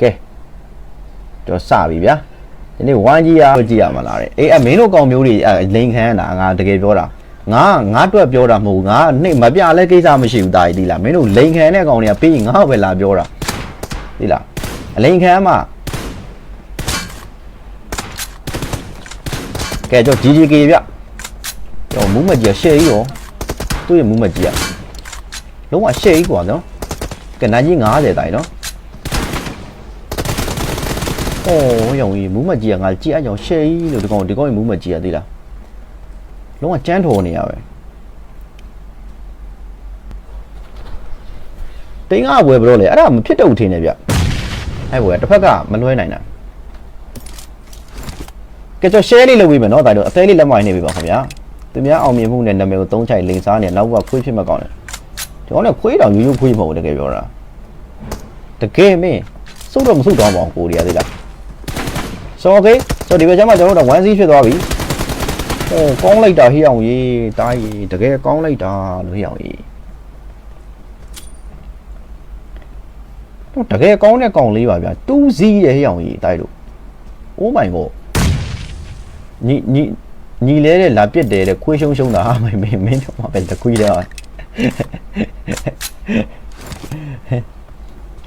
ကဲတော့စပြီဗျာဒီနေ့ဝမ်းကြီးအားကြည့်ရမှာလားတဲ့အေးအမင်းတို့ကောင်မျိုးတွေအဲလိန်ခံရတာငါတကယ်ပြောတာငါငါတွက်ပြောတာမဟုတ်ဘူးငါနှိမပြလဲကိစ္စမရှိဘူးတာကြီးဒီလားမင်းတို့လိန်ခံတဲ့ကောင်တွေကပြီးရင်ငါ့ကိုပဲလာပြောတာဒီလားအလိန်ခံမှာကဲကြော GGK ဗျကြောမူးမကြီးရှေ့ကြီးရောသူ့ရဲ့မူးမကြီးอ่ะလုံးဝရှေ့ကြီးกว่าနော်ကဲနိုင်ကြီး90တိုင်နော် ။အော်ရောင်ကြီးမူးမကြီးကငါကြည့်အကြောင်ရှယ်ကြီးလို့ဒီကောင်ဒီကောင်မူးမကြီးကသိလား။လုံးဝကြမ်းထော်နေရပဲ။တိန်ကဘွယ်ဘလို့လေအဲ့ဒါမဖြစ်တော့ထင်နေဗျ။အဲ့ဘွယ်တစ်ဖက်ကမလွှဲနိုင်တာ။ကဲကျော်ရှယ်လေးလုပ်ပြီးမယ်နော်ဒါတို့အသေးလေးလက်မနေပြီပါခင်ဗျာ။သူများအောင်မြင်မှုနဲ့နာမည်ကိုသုံးချိုက်လိန်စားနေနောက်ကခွေးဖြစ်မှာကောင်းတယ်။ဒီကောင်လည်းခွေးတောင်ရိုးရိုးခွေးမဟုတ်တကယ်ပြောတာ။တကယ်မင်းစုတ်တော့မစုတ်တော့ပါဘူးကိုရီးယားသေးလား။ ဆိုโอเคဆိုဒီဘက်ကျမှကျွန်တော်တို့1 C ဖြစ်သွားပြီဟိုကောင်းလိုက်တာဟိအောင်ကြီးတားကြီးတကယ်ကောင်းလိုက်တာလို့ဟိအောင်ကြီးတော့တကယ်ကောင်းတဲ့ကောင်လေးပါဗျာ2 C ရဲ့ဟိအောင်ကြီးတိုက်လို့ Oh my god ညီညီညီလဲတဲ့လာပြစ်တယ်တဲ့ခွေးရှုံရှုံတာဟာမင်းမင်းမင်းတော့မပဲတခွေးတော့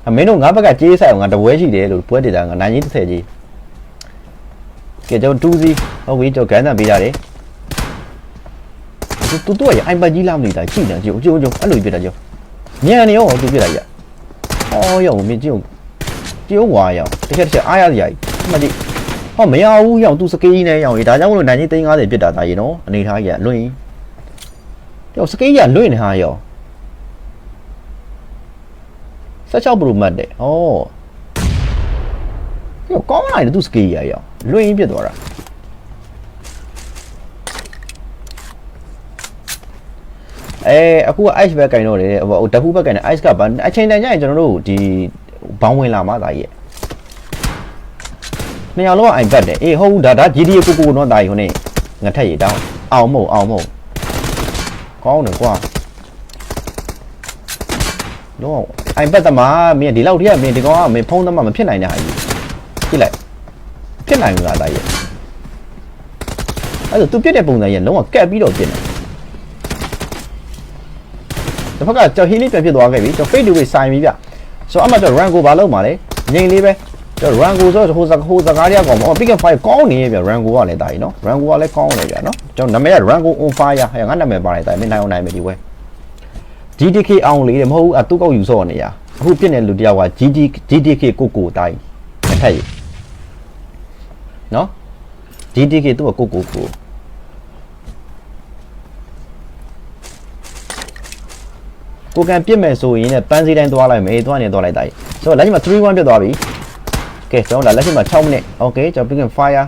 အမင်းတို့ငါဘက်ကကြေးဆိုင်အောင်ငါတပွဲရှိတယ်လို့ပွဲတည်တာငါနိုင်ကြီး30ကြီး ကဲကျွန်တော်2စီဟုတ်ပြီကျွန်တော်ဂန်းတန်ပေးရတယ်တူတူတော့ရအိုင်ပတ်ကြီးလာမလို့တာကြည့်နေကြည့်ကြည့်ကြည့်အဲ့လိုပြတာကြောညံနေရောသူပြတာရအော်ရောမင်းကြည့်ကြည့်ဝါရောတစ်ချက်တစ်ချက်အားရစရာကြီးမှတ်ကြည့်ဟောမရဘူးရောသူစကေးကြီးနဲ့ရောဒါကြောင့်မလို့နိုင်ကြီး350ပြစ်တာဒါရေနော်အနေထားကြီးကလွင့်ရောစကေးကြီးကလွင့်နေဟာရော16 Pro Max တဲ့ဩရောကောင်းလာတယ်သူစကေးကြီးရော လွင့်ပြစ်သွားတာအဲအခုက ice ဘက်ကင်တော့တယ်ဟိုတဖူးဘက်ကင်တယ် ice ကဘာအချိန်တန်ကျရင်ကျွန်တော်တို့ဒီဘောင်းဝင်လာမှသာကြီးရဲ့နှစ်ယောက်လုံးက iPad တယ်အေးဟုတ်ဘူးဒါဒါ GTA ကိုကိုတော့တာကြီးဟိုနေငါထက်ရတောင်းအောင်မို့အောင်မို့ကောင်းတယ်ကွာတော့ iPad သမားမင်းဒီလောက်တည်းကမင်းဒီကောင်ကမင်းဖုန်းသမားမဖြစ်နိုင်တဲ့ဟာကြီးကြည့်လိုက် ဖြစ်နိုင်ဘူးလားတာကြီးအဲ့ဒါ तू ပြစ်တဲ့ပုံစံကြီးလုံးဝကက်ပြီးတော့ပြစ်နေတစ်ဖက်ကကျွန်တော်ဟီလေးပြန်ဖြစ်သွားခဲ့ပြီကျွန်တော် fade to fade ဆိုင်ပြီဗျဆိုတော့အမှကျွန်တော် rank ကိုဘာလုပ်မှာလဲငိမ့်လေးပဲကျွန်တော် rank ကိုဆိုတော့ဟိုစဟိုစကားတွေကကောင်းပါ pick and fire ကောင်းနေရဲ့ဗျ rank ကိုကလည်းတာကြီးနော် rank ကိုကလည်းကောင်းတယ်ဗျနော်ကျွန်တော်နာမည်က rank on fire ဟဲ့ငါနာမည်ပါတယ်တာမင်းနိုင်အောင်နိုင်မယ်ဒီဝဲ GTK အောင်လေးတယ်မဟုတ်ဘူးအတူကောက်ယူဆော့နေရအခုပြစ်နေလူတယောက်က GT GTK ကိုကိုတိုင်းတစ်ထက်ရ နော် GTK သူကကိုကိုကို ကိုကန်ပြစ်မယ်ဆိုရင်လည်းပန်းစည်းတိုင်းသွားလိုက်မယ်သွားနေသွားလိုက်တာကြီးဆိုတော့လက်ရှိမှာ3-1ပြတ်သွားပြီကဲကျွန်တော်လာလက်ရှိမှာ6မိနစ်โอเคကျွန်တော် pick and fire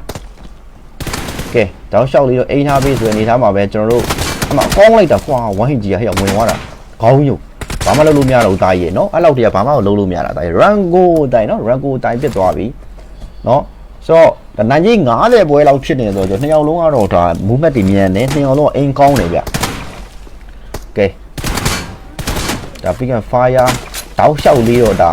ကဲတောက်လျှောက်လေးတော့အိမ်ထားပေးဆိုရင်နေထားမှာပဲကျွန်တော်တို့အမကောင်းလိုက်တာကွာဝိုင်းကြီးကဟဲ့ဝင်သွားတာခေါင်းညုံဘာမှလုပ်လို့မရတော့တာကြီးရေနော်အဲ့လောက်တည်းကဘာမှလုပ်လို့မရတာတာကြီး run go တိုင်နော် run go တိုင်ပြတ်သွားပြီနော်ဆိုတော့ ဒါနိုင်ကြီး90ပွဲလောက်ဖြစ်နေဆိုတော့နှစ်ယောက်လုံးကတော့ဒါ movement တွေမြန်တယ်နှစ်ယောက်လုံးအင်ကောင်းတယ်ဗျကဲဒါ pick and fire တောက်လျှောက်လေးတော့ဒါ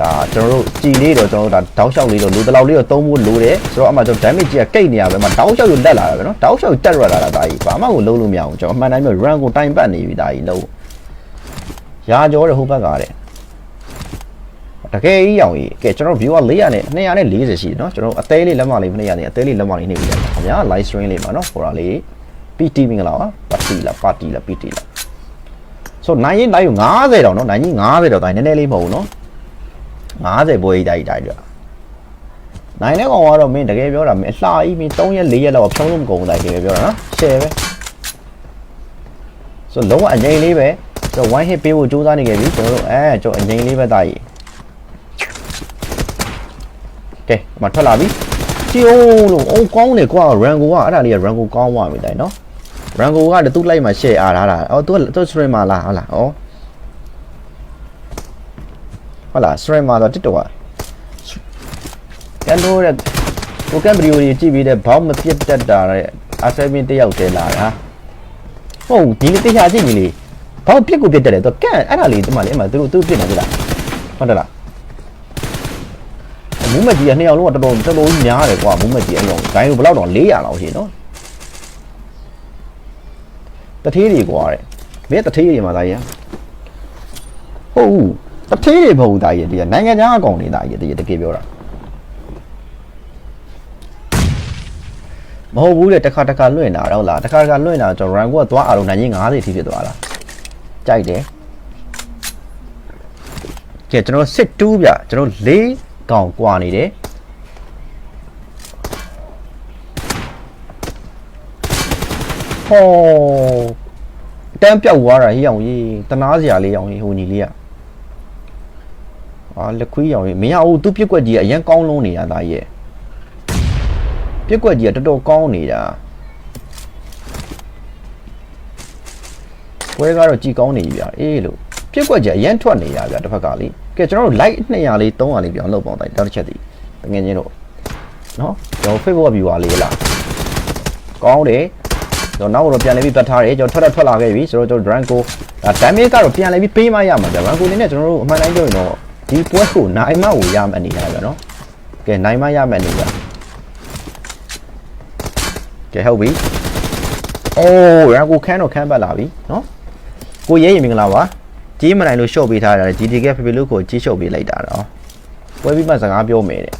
ဒါကျွန်တော်တို့ကြည်လေးတော့ကျွန်တော်တို့ဒါတောက်လျှောက်လေးတော့လိုတလောက်လေးတော့သုံးဖို့လိုတယ်ဆိုတော့အမှကျွန်တော် damage ကြီးကကိတ်နေရပဲမှာတောက်လျှောက်ကိုလက်လာတာပဲနော်တောက်လျှောက်တက်ရလာတာဒါကြီးဘာမှကိုလုံးလို့မရဘူးကျွန်တော်အမှန်တိုင်းပြော run ကိုတိုင်ပတ်နေပြီဒါကြီးလုံးရာကြောတဲ့ဟိုဘက်ကတဲ့ တကယ်ကြီးအောင်ကြီးကဲကျွန်တော် view က400နဲ့240ရှိတယ်เนาะကျွန်တော်အသေးလေးလက်မလေးမနေရသေးအသေးလေးလက်မလေးနေပြီခင်ဗျာ live stream လေးမှာเนาะဟိုဒါလေး PT မင်္ဂလာပါပါတီလားပါတီလား PT လား ဆိုနိုင်ရင်နိုင်ယူ90တောင်နော်နိုင်ကြီး90တောင်တိုင်းနည်းနည်းလေးမဟုတ်ဘူးနော်90ပွဲကြီးတိုင်းတိုင်းကြနိုင်တဲ့ကောင်ကတော့မင်းတကယ်ပြောတာမင်းအလှကြီးမင်း3ရက်4ရက်လောက်ဖြုံးလို့မကုန်ဘူးတိုင်းတကယ်ပြောတာနော် share ပဲဆိုလုံးဝအငိမ့်လေးပဲကျွန်တော် one hit ပေးဖို့စူးစမ်းနေခဲ့ပြီကျွန်တော်တို့အဲကျွန်တော်အငိမ့်လေးပဲတာကြီး ကဲမထွက်လာပြီကျိုးလို့အိုးကောင်းတယ်ကွာ rango ကအဲ့ဒါလေးက rango ကောင်းသွားပြီတိုင်းနော် rango ကတူလိုက်မှာ share အားထားတာအော်သူသူ streamer လားဟုတ်လားဩဟုတ်လား streamer တော့ TikTok ကကန်တော့တဲ့ကိုကန်ဗီဒီယိုတွေကြည့်ပြီးတဲ့ဘောက်မပြတ်တတ်တာတဲ့အဆယ်မင်းတယောက်တည်းလာတာဟုတ်ဒီတရားကြည့်ပြီလေဘောက်ပြစ်ကိုပြတ်တက်တယ်တော့ကန်အဲ့ဒါလေးဒီမှာလေအမှသူတို့သူပြစ်နေကြလားဟုတ်တယ်လား မူးမက်ကြီးကနှစ်ယောက်လုံးကတော်တော်တော်တော်ကြီးများတယ်ကွာမူးမက်ကြီးအဲ့ကောင်ဂိုင်းကိုဘယ်လောက်တော့400လောက်ရှိနော်တထေးတွေကွာတဲ့မင်းတထေးတွေမှာသားကြီးဟုတ်ဘူးတထေးတွေမဟုတ်ဘူးသားကြီးဒီကနိုင်ငံခြားအကောင်တွေသားကြီးတကယ်တကယ်ပြောတာမဟုတ်ဘူးလေတစ်ခါတစ်ခါလွင့်တာတော့လားတစ်ခါတစ်ခါလွင့်တာကျွန်တော် rank ကသွားအားလုံးနိုင်ကြီး90ထိဖြစ်သွားတာကြိုက်တယ်ကဲကျွန်တော်စစ်တူးဗျကျွန်တော်၄ ကောင်းကွာနေတယ်ဟောတန်းပြောက်သွားတာဟေးအောင်ကြီးတနာစရာလေးအောင်ကြီးဟိုညီလေးอ่ะအာလက်ခွေးရောင်ကြီးမရဘူးသူပြက်ကွက်ကြီးကအရန်ကောင်းလုံးနေတာဒါကြီးရဲ့ပြက်ကွက်ကြီးကတော်တော်ကောင်းနေတာပွဲကတော့ကြည်ကောင်းနေပြီဗျာအေးလို့ပြက်ကွက်ကြီးအရန်ထွက်နေတာဗျာတစ်ဖက်ကလေး ကဲကျွန်တော်တို့ light 200လေး300လေးပြောင်းလုပ်ပေါင်းတိုင်းတောက်တစ်ချက်တည်းတကယ်ချင်းတို့နော်ကျွန်တော် Facebook viewer လေးလားကောင်းတယ်ကျွန်တော်နောက်တော့ပြန်လဲပြီးတတ်ထားတယ်ကျွန်တော်ထွက်ထွက်ထွက်လာခဲ့ပြီဆိုတော့ကျွန်တော် Dranko ဒါ damage ကတော့ပြန်လဲပြီးပေးမရမှာဗျာ Dranko နေနဲ့ကျွန်တော်တို့အမှန်တိုင်းပြောရင်တော့ဒီပွဲကိုနိုင်မကိုရမယ်အနေနဲ့ဗျာနော်ကဲနိုင်မရမယ်အနေနဲ့ကဲဟုတ်ပြီအိုး Dranko ခန်းတော့ခန်းပတ်လာပြီနော်ကိုရဲရင်မင်္ဂလာပါ ကြီးမနိုင်လို့ရှော့ပေးထားတာ GTK ဖေဖေလို့ကိုကြီးရှော့ပေးလိုက်တာတော့ပွဲပြီးမှစကားပြောမယ်တဲ့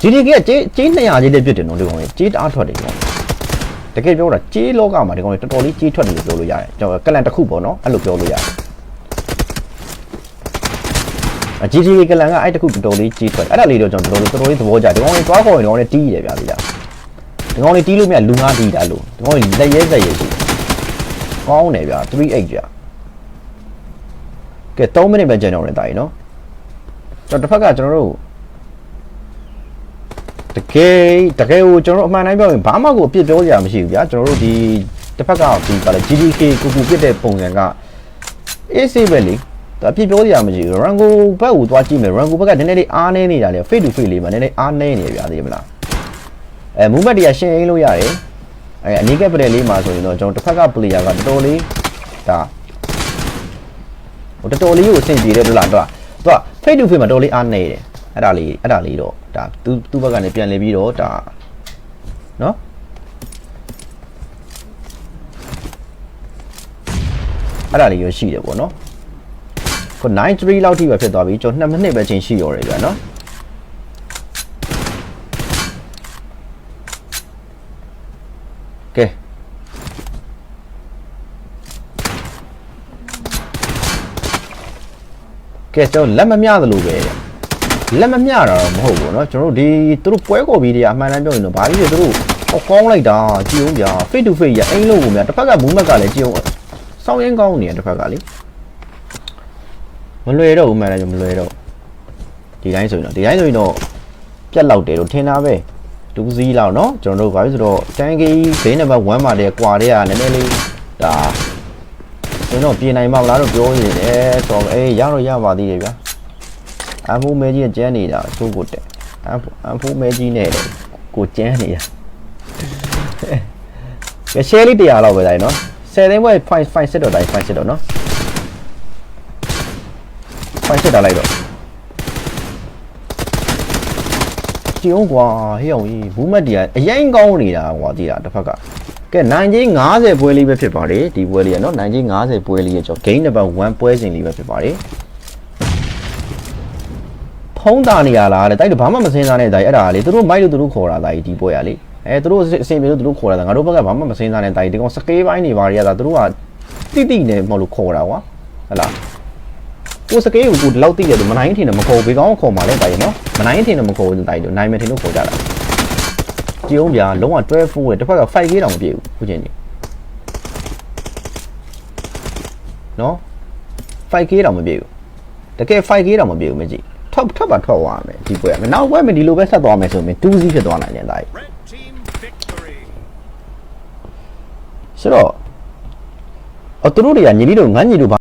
GTK ကကြီးကြီး200ကြီးလေးပြစ်တယ်နော်ဒီကောင်ကြီးကြီးတအားထွက်တယ်ကောင်တကယ်ပြောတာကြေးလောကမှာဒီကောင်တွေတော်တော်လေးကြေးထွက်တယ်လို့ပြောလို့ရတယ်ကျွန်တော်ကလန်တစ်ခုပေါ့နော်အဲ့လိုပြောလို့ရတယ်အ GTA ကလန်ကအဲ့တစ်ခုတော်တော်လေးကြေးထွက်အဲ့ဒါလေးတော့ကျွန်တော်တော်တော်လေးသဘောကျတယ်ဒီကောင်တွေသွားခေါ်ရင်ဒီကောင်တွေတီးတယ်ဗျာဒီကဒီကောင်တွေတီးလို့မြတ်လူငါတီးတာလို့ဒီကောင်တွေလက်ရဲလက်ရဲရှိကောင်းတယ်ဗျာ38ကြာကဲ 3မိနစ်ပဲကျန်တော့တယ်တာကြီးနော်ကျွန်တော်တစ်ဖက်ကကျွန်တော်တို့တကယ်တကယ်ကိုကျွန်တော်တို့အမှန်တိုင်းပြောရင်ဘာမှကိုအပြစ်ပြောစရာမရှိဘူးဗျာကျွန်တော်တို့ဒီတစ်ဖက်ကဒီကလည်း GDK ကိုကူပြစ်တဲ့ပုံစံက AC ပဲလေဒါအပြစ်ပြောစရာမရှိဘူး Rango ဘက်ကိုသွားကြည့်မယ် Rango ဘက်ကနည်းနည်းလေးအားနေနေတာလေ face to face လေးမှာနည်းနည်းအားနေနေဗျာသိမလားအဲ movement တွေကရှင်းရင်းလို့ရတယ်အဲအနီးကပ်ပလက်လေးမှာဆိုရင်တော့ကျွန်တော်တစ်ဖက်က player ကတော်တော်လေးဒါ ဟိုတော်တော်လေးကိုအဆင်ပြေတယ်တို့လားတို့သူက face to face မှာတော်တော်လေးအားနေတယ်အဲ့ဒါလေးအဲ့ဒါလေးတော့ဒါသူသူ့ဘက်ကနေပြန်လဲပြီးတော့ဒါနော်အဲ့ဒါလေးရရှိတယ်ပေါ့နော်ခု93လောက်ထိပဲဖြစ်သွားပြီကျွန်တော်2မိနစ်ပဲချင်းရှိရော်တယ်ဗျာနော်ကဲ ကဲကျွန်တော်လက်မမျှသလိုပဲတဲ့ လက်မမျှတာတော့မဟုတ်ဘူးเนาะကျွန်တော်တို့ဒီသူတို့ပွဲကော်ပြီးတွေကအမှန်တမ်းပြောရင်တော့ဘာလို့လဲသူတို့ဟောကောင်းလိုက်တာကြည်အောင်ဗျာ face to face ရအိမ်လို့ကိုမြတစ်ဖက်ကမူးမက်ကလည်းကြည်အောင်စောင်းရင်ကောင်းနေတယ်တစ်ဖက်ကလေမလွယ်တော့ဘူးမှန်တယ်မလွယ်တော့ဒီတိုင်းဆိုရင်တော့ဒီတိုင်းဆိုရင်တော့ပြက်လောက်တယ်လို့ထင်တာပဲဒူးစီးလောက်เนาะကျွန်တော်တို့ဘာဖြစ်ဆိုတော့တန်ကီဘေးနံပါတ်1မှာတည်းကွာတဲ့ကနည်းနည်းလေးဒါ ကျွန်တော်ပြင်နိုင်မှာမလားတော့ပြောနေတယ်ဆိုတော့အေးရတော့ရပါသေးတယ်ဗျာအန်ဖိုးမဲကြီးကကျန်းနေတာအဆိုးကိုတက်အန်ဖိုးအန်ဖိုးမဲကြီးနဲ့ကိုကျန်းနေတာကဲ share လေး100လောက်ပဲတိုင်းနော်10သိန်းဘွဲ fine fine စစ်တော့တိုင်း fine စစ်တော့နော် fine စစ်တာလိုက်တော့ကြည့်အောင်ကွာဟေးအောင်ကြီးဘူးမတ်တီကအရင်ကောင်းနေတာကွာဒီတာတစ်ဖက်က ကဲနိုင်ချင်း90ပွဲလေးပဲဖြစ်ပါတယ်ဒီပွဲလေးကနော်နိုင်ချင်း90ပွဲလေးရဲ့ကျွန်တော် game number 1ပွဲစဉ်လေးပဲဖြစ်ပါတယ်ဖုံးတာနေရလားတဲ့တိုက်တော့ဘာမှမစင်းစားနဲ့တိုက်အဲ့ဒါလေသူတို့မိုက်လို့သူတို့ခေါ်တာတိုက်ဒီပွဲရလေအဲသူတို့အစင်ပြေလို့သူတို့ခေါ်တာငါတို့ဘက်ကဘာမှမစင်းစားနဲ့တိုက်ဒီကောင်စကေးပိုင်းနေပါရတာသူတို့ကတိတိနေမဟုတ်လို့ခေါ်တာကွာဟဲ့လားကိုစကေးကိုကိုဒီလောက်တိတယ်သူမနိုင်ထင်တယ်မခေါ်ဘေးကောင်းခေါ်မှလည်းတိုက်ရနော်မနိုင်ထင်တယ်မခေါ်ဘူးတိုက်လို့နိုင်မယ်ထင်လို့ခေါ်ကြတာ ကြည်အောင်ဗျာလုံးဝ12 4ရဲ့တစ်ဖက်က 5K တောင်မပြည့်ဘူးခုချင်းကြီးနော် 5K တောင်မပြည့်ဘူးတကယ် 5K တောင်မပြည့်ဘူးမကြည့်ထွက်ထွက်ပါထွက်သွားမယ်ဒီပွဲကနောက်ပွဲမှာဒီလိုပဲဆက်သွားမယ်ဆိုရင်2စီးဖြစ်သွားနိုင်တယ်ဒါကြီး Red team victory. ဆိုတော့အသူတို့တွေကညီလေးတို့ငန်းညီတို့